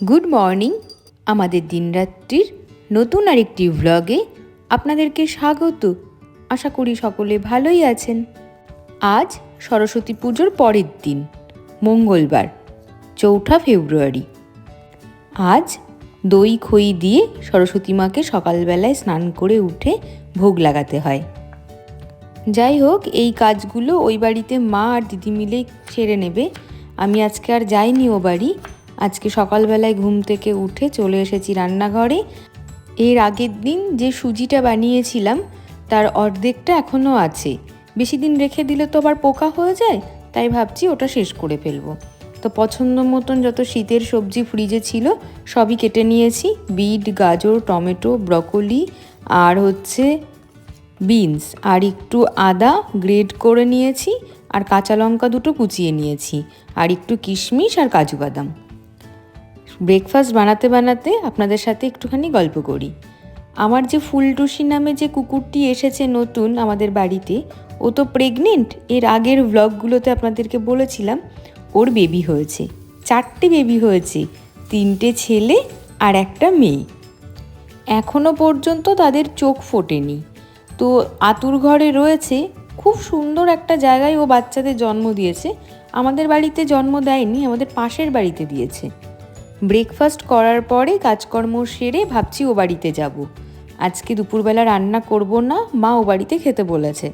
Good morning. আমাদের দিনরাত্রির নতুন আরেকটি ভ্লগে আপনাদেরকে স্বাগত। আশা করি সকলে ভালোই আছেন। আজ সরস্বতী পুজোর পরের দিন, মঙ্গলবার, চৌঠা ফেব্রুয়ারি। আজ দই খই দিয়ে সরস্বতী মাকে সকালবেলায় স্নান করে উঠে ভোগ লাগাতে হয়। যাই হোক, এই কাজগুলো ওই বাড়িতে মা আর দিদি মিলে সেরে নেবে। আমি আজকে আর যাইনি ও বাড়ি। আজকে সকালবেলায় ঘুম থেকে উঠে চলে এসেছি রান্নাঘরে। এর আগের দিন যে সুজিটা বানিয়েছিলাম, তার অর্ধেকটা এখনও আছে। বেশি দিন রেখে দিলে তো আবার পোকা হয়ে যায়, তাই ভাবছি ওটা শেষ করে ফেলব। তো পছন্দ মতন যত শীতের সবজি ফ্রিজে ছিল, সবই কেটে নিয়েছি। বিট, গাজর, টমেটো, ব্রকলি আর হচ্ছে বিনস। আর একটু আদা গ্রেড করে নিয়েছি, আর কাঁচা লঙ্কা দুটো কুচিয়ে নিয়েছি। আর একটু কিশমিশ আর কাজু বাদাম। ব্রেকফাস্ট বানাতে বানাতে আপনাদের সাথে একটুখানি গল্প করি। আমার যে ফুলটুসি নামে যে কুকুরটি এসেছে নতুন আমাদের বাড়িতে, ও তো প্রেগনেন্ট এর আগের ব্লগগুলোতে আপনাদেরকে বলেছিলাম, ওর বেবি হয়েছে, চারটে বেবি হয়েছে, তিনটে ছেলে আর একটা মেয়ে। এখনও পর্যন্ত তাদের চোখ ফোটেনি। তো আতুর ঘরে রয়েছে, খুব সুন্দর একটা জায়গায় ও বাচ্চাদের জন্ম দিয়েছে, আমাদের বাড়িতে জন্ম দেয়নি, আমাদের পাশের বাড়িতে দিয়েছে। ব্রেকফাস্ট করার পরে কাজকর্ম সেরে ভাবছি ও বাড়িতে যাব। আজকে দুপুরবেলা রান্না করব না, মা ও বাড়িতে খেতে বলেছে।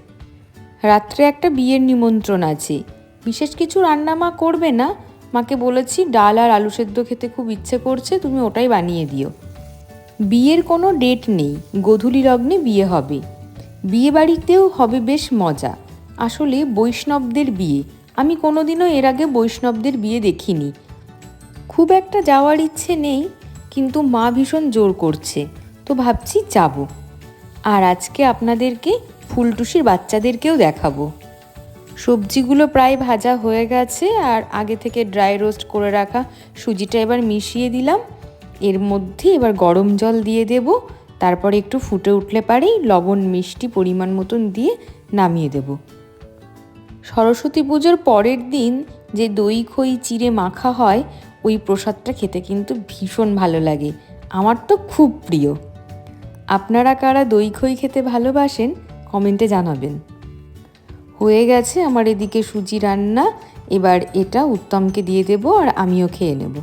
রাত্রে একটা বিয়ের নিমন্ত্রণ আছে। বিশেষ কিছু রান্না মা করবে না। মাকে বলেছি ডাল আর আলু সেদ্ধ খেতে খুব ইচ্ছে করছে, তুমি ওটাই বানিয়ে দিও। বিয়ের কোনো ডেট নেই, গোধূলি লগ্নে বিয়ে হবে। বিয়ে বাড়িতেও হবে বেশ মজা। আসলে বৈষ্ণবদের বিয়ে। আমি কোনোদিনও এর আগে বৈষ্ণবদের বিয়ে দেখিনি। খুব একটা যাওয়ার ইচ্ছে নেই, কিন্তু মা ভীষণ জোর করছে। তো ভাবছি যাব। আর আজকে আপনাদেরকে ফুলটুসির বাচ্চাদেরকেও দেখাবো। সবজিগুলো প্রায় ভাজা হয়ে গেছে, আর আগে থেকে ড্রাই রোস্ট করে রাখা সুজিটা এবার মিশিয়ে দিলাম। এর মধ্যে এবার গরম জল দিয়ে দেব, তারপরে একটু ফুটে উঠলে পারেই লবণ মিষ্টি পরিমাণ মতন দিয়ে নামিয়ে দেব। সরস্বতী পুজোর পরের দিন যে দই খই চিড়ে মাখা হয় ওই প্রসাদটা খেতে কিন্তু ভীষণ ভালো লাগে। আমার তো খুব প্রিয়। আপনারা কারা দই খই খেতে ভালোবাসেন, কমেন্টে জানাবেন। হয়ে গেছে আমার এদিকে সুজি রান্না। এবার এটা উত্তমকে দিয়ে দেব আর আমিও খেয়ে নেব।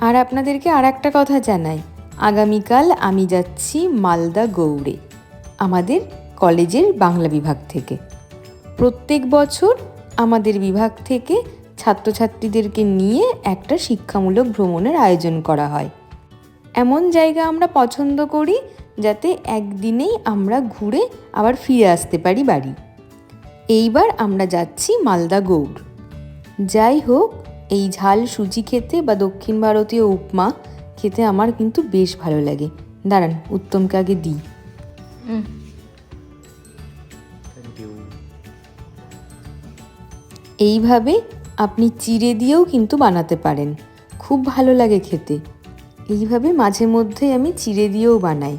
আর আপনাদেরকে আর একটা কথা জানাই। আগামীকাল আমি যাচ্ছি মালদা গৌড়ে, আমাদের কলেজের বাংলা বিভাগ থেকে। প্রত্যেক বছর আমাদের বিভাগ থেকে ছাত্রছাত্রীদেরকে নিয়ে একটা শিক্ষামূলক ভ্রমণের আয়োজন করা হয়। এমন জায়গা আমরা পছন্দ করি যাতে একদিনেই আমরা ঘুরে আবার ফিরে আসতে পারি বাড়ি। এইবার আমরা যাচ্ছি মালদা গৌড়। যাই হোক এই ঝাল সুজি খেতে বা দক্ষিণ ভারতীয় উপমা খেতে আমার কিন্তু বেশ ভালো লাগে। দাঁড়ান উত্তমকে আগে দিই। এইভাবে আপনি চিড়ে দিয়েও কিন্তু বানাতে পারেন। খুব ভালো লাগে খেতে। এইভাবে মাঝে মধ্যে আমি চিড়ে দিয়েও বানাই।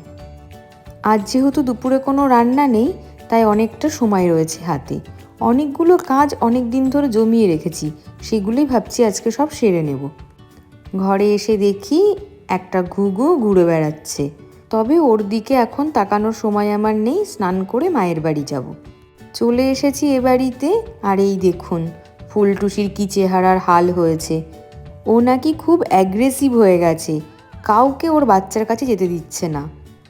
আজ যেহেতু দুপুরে কোনো রান্না নেই, তাই অনেকটা সময় রয়েছে হাতে। অনেকগুলো কাজ অনেক দিন ধরে জমিয়ে রেখেছি, সেগুলোই ভাবছি আজকে সব সেরে নেব। ঘরে এসে দেখি একটা ঘুঘু ঘুরে বেড়াচ্ছে। তবে ওর দিকে এখন তাকানোর সময় আমার নেই, স্নান করে মায়ের বাড়ি যাব। চলে এসেছি এ বাড়িতে, আর এই দেখুন ফুলটুসির কি চেহারার হাল হয়েছে? ও নাকি খুব অ্যাগ্রেসিভ হয়ে গেছে। কাউকে ওর বাচ্চার কাছে যেতে দিচ্ছে না।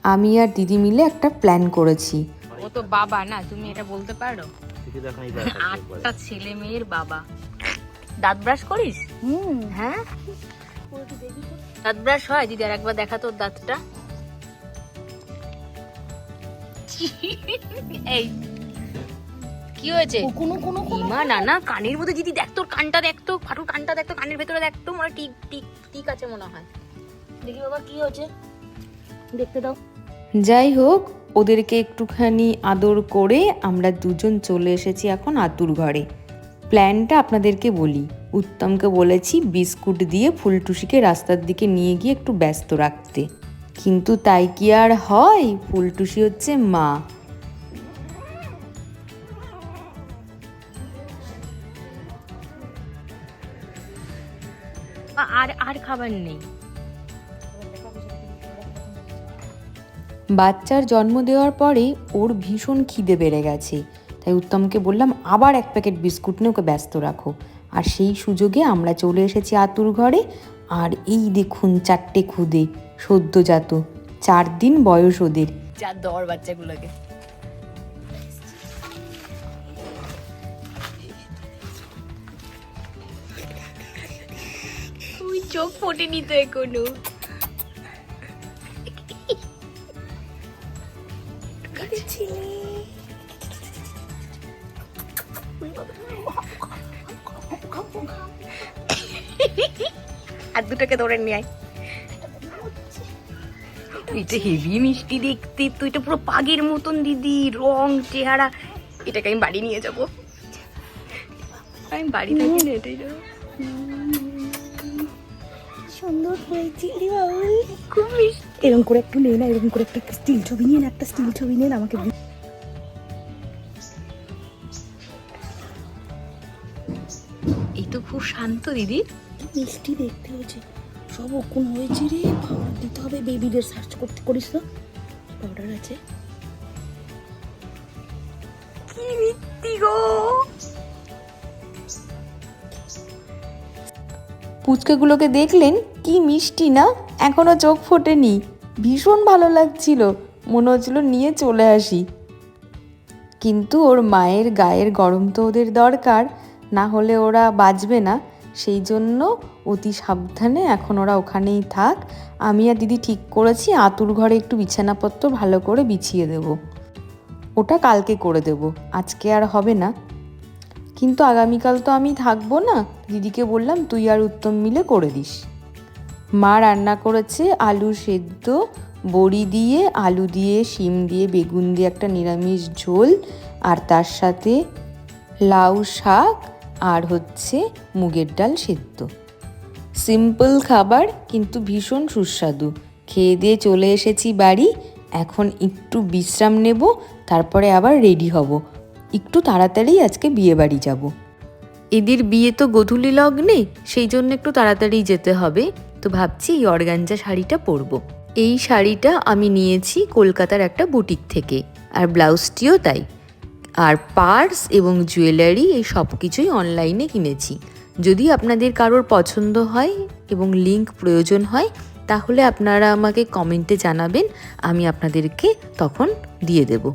আমি আর দিদি মিলে একটা প্ল্যান করেছি। ও তো বাবা না তুমি এটা বলতে পারো? আটটা ছেলে মেয়ের বাবা। দাঁত ব্রাশ করিস? হুম হ্যাঁ। দাঁত ব্রাশ হয়? দিদি আর একবার দেখা তোর দাঁতটা। এই কি হয়েছে? কোনো কোনো ইমা না না কানের মধ্যে দিদি দেখ তোর কানটা দেখ তো ফাটুর কানটা দেখ তো কানের ভেতরে দেখ তো মনে টিক টিক টিক আছে মনে হয়। দেখি বাবা কি হয়েছে? দেখতে দাও। যাই হোক ওদেরকে একটুখানি আদর করে আমরা দুজন চলে এসেছি এখন আতুর ঘরে। প্ল্যানটা আপনাদেরকে বলি উত্তমকে বলেছি বিস্কুট দিয়ে ফুলটুসিকে রাস্তার দিকে নিয়ে গিয়ে একটু ব্যস্ত রাখতে। কিন্তু তাই কি আর হয়? ফুলটুসি হচ্ছে মা। খাবার নেই। বাচ্চার জন্ম দেওয়ার পরে ওর ভীষণ খিদে বেড়ে গেছে। তাই উত্তমকে বললাম আবার এক প্যাকেট বিস্কুট নিয়ে ওকে ব্যস্ত রাখো। আর সেই সুযোগে আমরা চলে এসেছি আতুর ঘরে। আর এই দেখুন চারটে খুদে সদ্যজাত চার দিন বয়স ওদের। চার দর বাচ্চাগুলোকে। চোখ ফোটেনি তো এখনও। আর দুটোকে ধরে নিয়ে আয়। এটা হেভি মিষ্টি দেখতে তো এটা পুরো পাগের মতন দিদি রং চেহারা। এটাকে আমি বাড়ি নিয়ে যাব। আমি বাড়ি থাকি না এটাই যাব। সুন্দর হয়েছে রে খুব মিষ্টি এরকম করে একটু নে না এরকম করে একটা স্টিল ছবি নিয়ে না একটা স্টিল ছবি নিয়ে আমাকে এই তো খুব শান্ত দিদি। মিষ্টি দেখতে হয়েছে। সব ওকুন হয়েছে রে পাউডার দিতে হবে বেবিদের সার্চ করতে করিস তো। পাউডার আছে। কি মিষ্টি গো! পুচকেগুলোকে দেখলেন, কি মিষ্টি না? এখনও চোখ ফোটেনি। ভীষণ ভালো লাগছিল। মনে হচ্ছিল নিয়ে চলে আসি। কিন্তু ওর মায়ের গায়ের গরম তো ওদের দরকার। না হলে ওরা বাঁচবে না। সেই জন্য অতি সাবধানে এখন ওরা ওখানেই থাক। আমি আর দিদি ঠিক করেছি, আতুর ঘরে একটু বিছানাপত্র ভালো করে বিছিয়ে দেব। ওটা কালকে করে দেব। আজকে আর হবে না। কিন্তু আগামীকাল তো আমি থাকব না। দিদিকে বললাম, তুই আর উত্তম মিলে করে দিস। মা রান্না করেছে আলু সেদ্ধ, বড়ি দিয়ে, আলু দিয়ে, শিম দিয়ে, বেগুন দিয়ে একটা নিরামিষ ঝোল, আর তার সাথে লাউ শাক, আর হচ্ছে মুগের ডাল সেদ্ধ। সিম্পল খাবার, কিন্তু ভীষণ সুস্বাদু। খেয়ে দিয়ে চলে এসেছি বাড়ি, এখন একটু বিশ্রাম নেব, তারপরে আবার রেডি হব। একটু তাড়াতাড়ি আজকে বিয়ে বাড়ি যাব। এদের বিয়ে তো গধূলি লগ্নে, সেই জন্য একটু তাড়াতাড়ি যেতে হবে। তো ভাবছি এই অর্গানজা শাড়িটা পরবো। এই শাড়িটা আমি নিয়েছি কলকাতার একটা বুটিক থেকে, আর ব্লাউজটিও তাই। আর পার্স এবং জুয়েলারি এই সব কিছুই অনলাইনে কিনেছি। যদি আপনাদের কারোর পছন্দ হয় এবং লিংক প্রয়োজন হয়, তাহলে আপনারা আমাকে কমেন্টে জানাবেন, আমি আপনাদেরকে তখন দিয়ে দেব।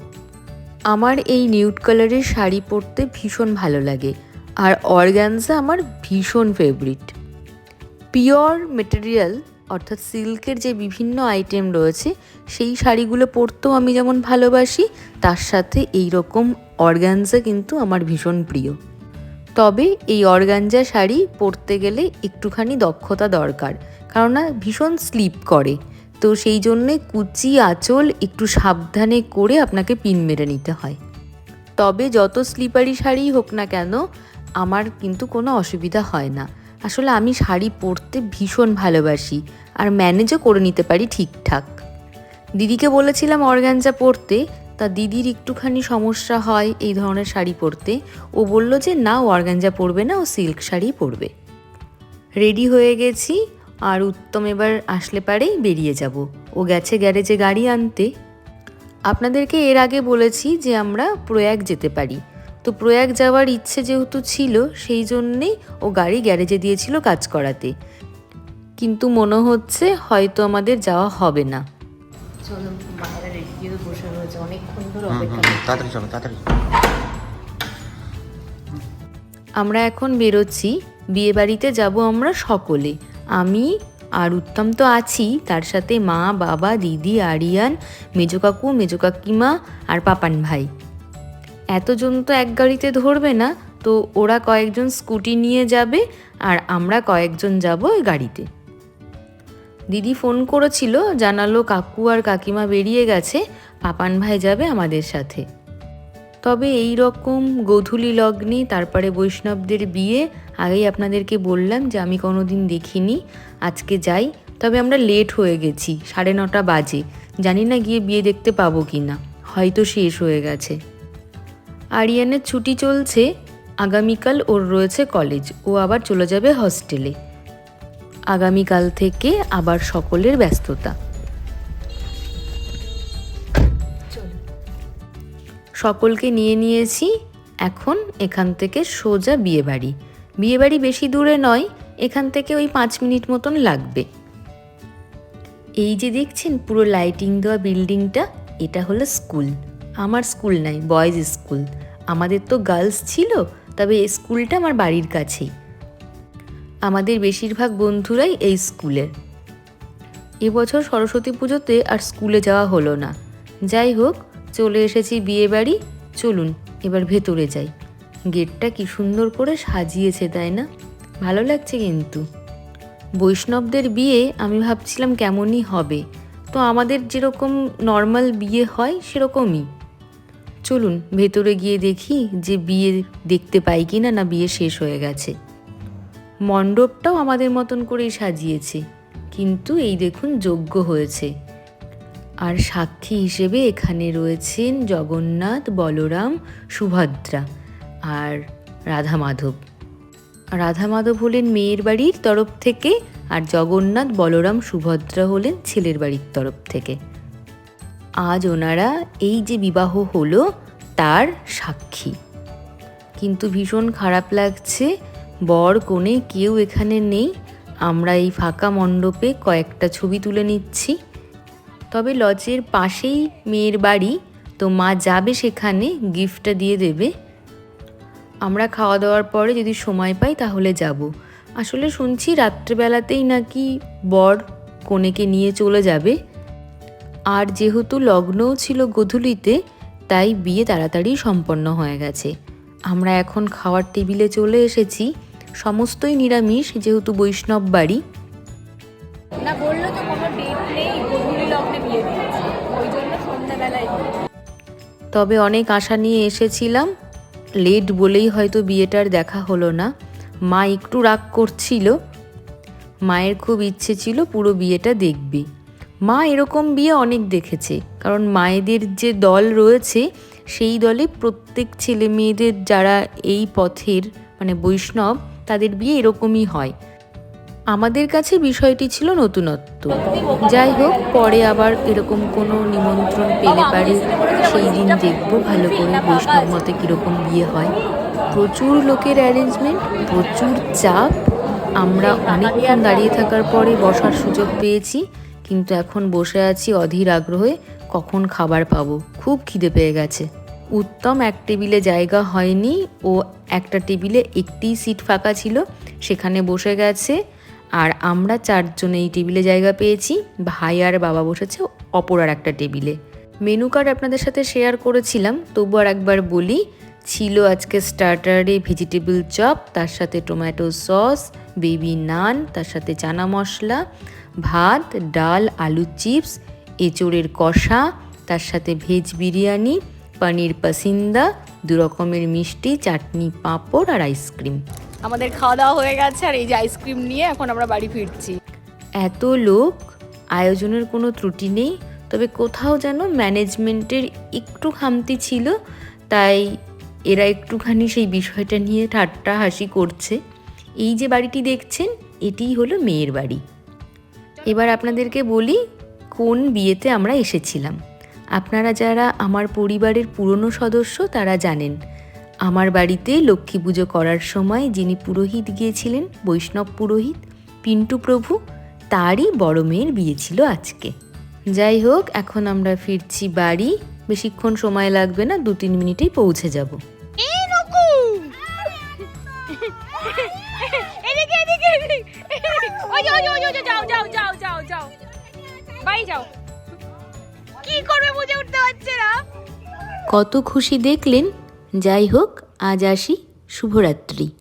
আমার এই নিউড কালারের শাড়ি পরতে ভীষণ ভালো লাগে। আর অর্গ্যানজা আমার ভীষণ ফেভারিট পিওর মেটেরিয়াল অর্থাৎ সিল্কের যে বিভিন্ন আইটেম রয়েছে, সেই শাড়িগুলো পরতেও আমি যেমন ভালোবাসি, তার সাথে এই রকম অর্গানজা কিন্তু আমার ভীষণ প্রিয়। তবে এই অর্গানজা শাড়ি পরতে গেলে একটুখানি দক্ষতা দরকার কারণ না ভীষণ স্লিপ করে। তো সেই জন্যে কুচি, আঁচল একটু সাবধানে করে আপনাকে পিন মেরে নিতে হয়। তবে যত স্লিপারি শাড়ি হোক না কেন, আমার কিন্তু কোনো অসুবিধা হয় না। আসলে আমি শাড়ি পরতে ভীষণ ভালোবাসি আর ম্যানেজও করে নিতে পারি ঠিকঠাক। দিদিকে বলেছিলাম অর্গানজা পরতে, তা দিদির একটুখানি সমস্যা হয় এই ধরনের শাড়ি পরতে। ও বলল যে, না ও পরবে না, ও সিল্ক শাড়ি পরবে। রেডি হয়ে গেছি। আর উত্তম এবার আসলে পারেই বেরিয়ে যাব। ও গেছে গ্যারেজে গাড়ি আনতে। আপনাদেরকে এর আগে বলেছি যে আমরা প্রয়াগ যেতে পারি। তো প্রয়াগ যাওয়ার ইচ্ছে যেহেতু ছিল সেই জন্যেই ও গাড়ি গ্যারেজে দিয়েছিল কাজ করাতে। কিন্তু মনে হচ্ছে হয়তো আমাদের যাওয়া হবে না। চলো মায়েরা রেডি বসে রয়েছে। অনেকক্ষণ ধরে অপেক্ষা তাড়াতাড়ি চলো তাড়াতাড়ি। আমরা এখন বেরোচ্ছি। বিয়ে বাড়িতে যাব আমরা সকলে। আমি আর উত্তম তো আছি। তার সাথে মা, বাবা, দিদি, আরিয়ান, মেজো কাকু, মেজো কাকিমা আর পাপান ভাই। এতজন তো এক গাড়িতে ধরবে না, তো ওরা কয়েকজন স্কুটি নিয়ে যাবে আর আমরা কয়েকজন যাব ওই গাড়িতে। দিদি ফোন করেছিল, জানালো কাকু আর কাকিমা বেরিয়ে গেছে, পাপান ভাই যাবে আমাদের সাথে। তবে এই রকম গোধূলি লগ্নে, তারপরে বৈষ্ণবদের বিয়ে, আগেই আপনাদেরকে বললাম যে আমি কোনোদিন দেখিনি, আজকে যাই। তবে আমরা লেট হয়ে গেছি, সাড়ে নটা বাজে। জানি না গিয়ে বিয়ে দেখতে পাবো কি না হয়তো শেষ হয়ে গেছে। আরিয়ানের ছুটি চলছে, আগামীকাল ওর রয়েছে কলেজ ও আবার চলে যাবে হস্টেলে আগামীকাল থেকে আবার সকলের ব্যস্ততা। সকলকে নিয়ে নিয়েছি। এখন এখান থেকে সোজা বিয়েবাড়ি। বিয়েবাড়ি বেশি দূরে নয়, এখান থেকে ওই পাঁচ মিনিট মতন লাগবে। এই যে দেখছেন পুরো লাইটিং দেওয়া বিল্ডিংটা, এটা হলো স্কুল। আমার স্কুল নাই, বয়েজ স্কুল। আমাদের তো গার্লস ছিল, তবে এই স্কুলটা আমার বাড়ির কাছেই। আমাদের বেশিরভাগ বন্ধুরাই এই স্কুলের। এবছর সরস্বতী পুজোতে আর স্কুলে যাওয়া হলো না। যাই হোক চলে এসেছি বিয়ে বাড়ি। চলুন, এবার ভেতরে যাই। গেটটা কি সুন্দর করে সাজিয়েছে, তাই না? ভালো লাগছে কিন্তু। বৈষ্ণবদের বিয়ে আমি ভাবছিলাম কেমনই হবে। তো আমাদের যেরকম নর্মাল বিয়ে হয়, সেরকমই। চলুন, ভেতরে গিয়ে দেখি যে বিয়ে দেখতে পাই কি না না বিয়ে শেষ হয়ে গেছে। মণ্ডপটাও আমাদের মতন করেই সাজিয়েছে। কিন্তু এই দেখুন, যোগ্য হয়েছে। আর সাক্ষী হিসেবে এখানে রয়েছেন জগন্নাথ, বলরাম, সুভদ্রা আর রাধা মাধব। রাধা মাধব হলেন মেয়ের বাড়ির তরফ থেকে আর জগন্নাথ, বলরাম, সুভদ্রা হলেন ছেলের বাড়ির তরফ থেকে। আজ ওনারা এই যে বিবাহ হলো, তার সাক্ষী। কিন্তু ভীষণ খারাপ লাগছে, বর কোণে কেউ এখানে নেই। আমরা এই ফাঁকা মণ্ডপে কয়েকটা ছবি তুলে নিচ্ছি। তবে লজের পাশেই মেয়ের বাড়ি, তো মা যাবে সেখানে, গিফটটা দিয়ে দেবে। আমরা খাওয়া দাওয়ার পরে যদি সময় পাই তাহলে যাব। আসলে শুনছি রাত্রেবেলাতেই নাকি বর কনেকে নিয়ে চলে যাবে। আর যেহেতু লগ্নও ছিল গধূলিতে, তাই বিয়ে তাড়াতাড়ি সম্পন্ন হয়ে গেছে। আমরা এখন খাওয়ার টেবিলে চলে এসেছি। সমস্তই নিরামিষ, যেহেতু বৈষ্ণব বাড়ি। না, বলল তো কোনো ডেট নেই লগ্নে বিয়ে ওই জন্য সন্ধ্যাবেলায় তবে অনেক আশা নিয়ে এসেছিলাম। লেট বলেই হয়তো বিয়েটার দেখা হলো না। মা একটু রাগ করছিল। মায়ের খুব ইচ্ছে ছিল পুরো বিয়েটা দেখবে। মা এরকম বিয়ে অনেক দেখেছে। কারণ মায়েদের যে দল রয়েছে, সেই দলে প্রত্যেক ছেলে মেয়েদের যারা এই পথের মানে বৈষ্ণব, তাদের বিয়ে এরকমই হয়। আমাদের কাছে বিষয়টি ছিল নতুনত্ব। যাই হোক, পরে আবার এরকম কোনো নিমন্ত্রণ পেলে পারে, সেই দিন দেখব ভালো করে বৈষ্ণব মতে কীরকম বিয়ে হয়। প্রচুর লোকের অ্যারেঞ্জমেন্ট প্রচুর চাপ। আমরা অনেকক্ষণ দাঁড়িয়ে থাকার পরে বসার সুযোগ পেয়েছি, কিন্তু এখন বসে আছি অধীর আগ্রহে, কখন খাবার পাবো? খুব খিদে পেয়ে গেছে। উত্তম এক টেবিলে জায়গা হয়নি, ও একটা টেবিলে একটি সিট ফাঁকা ছিল, সেখানে বসে গেছে। আর আমরা চারজন এই টেবিলে জায়গা পেয়েছি। ভাই আর বাবা বসেছে অপর আর একটা টেবিলে। মেনু কার্ড আপনাদের সাথে শেয়ার করেছিলাম, তবু আর একবার বলি, ছিল আজকে স্টার্টারে ভেজিটেবল চপ, তার সাথে টমেটো সস, বেবি নান, তার সাথে চানা মশলা, ভাত, ডাল, আলু চিপস, এঁচোড়ের কষা, তার সাথে ভেজ বিরিয়ানি, পনির পাসিন্দা, দু রকমের মিষ্টি, চাটনি পাঁপড় আর আইসক্রিম। আমাদের খাওয়া দাওয়া হয়ে গেছে আর এই যে আইসক্রিম নিয়ে এখন আমরা বাড়ি ফিরছি। এত লোক, আয়োজনের কোনো ত্রুটি নেই, তবে কোথাও যেন ম্যানেজমেন্টের একটু খামতি ছিল, তাই এরা একটুখানি সেই বিষয়টা নিয়ে ঠাট্টা হাসি করছে। এই যে বাড়িটি দেখছেন, এটিই হলো মেয়ের বাড়ি। এবার আপনাদেরকে বলি, কোন বিয়েতে আমরা এসেছিলাম। আপনারা যারা আমার পরিবারের পুরনো সদস্য, তারা জানেন আমার বাড়িতে লক্ষ্মী পুজো করার সময় যিনি পুরোহিত গিয়েছিলেন বৈষ্ণব পুরোহিত পিন্টু প্রভু তারই বড় মেয়ের বিয়ে ছিল আজকে। যাই হোক এখন আমরা ফিরছি বাড়ি। বেশিক্ষণ সময় লাগবে না দু তিন মিনিটেই পৌঁছে যাব। কত খুশি দেখলেন যাই হোক আজ আসি শুভরাত্রি।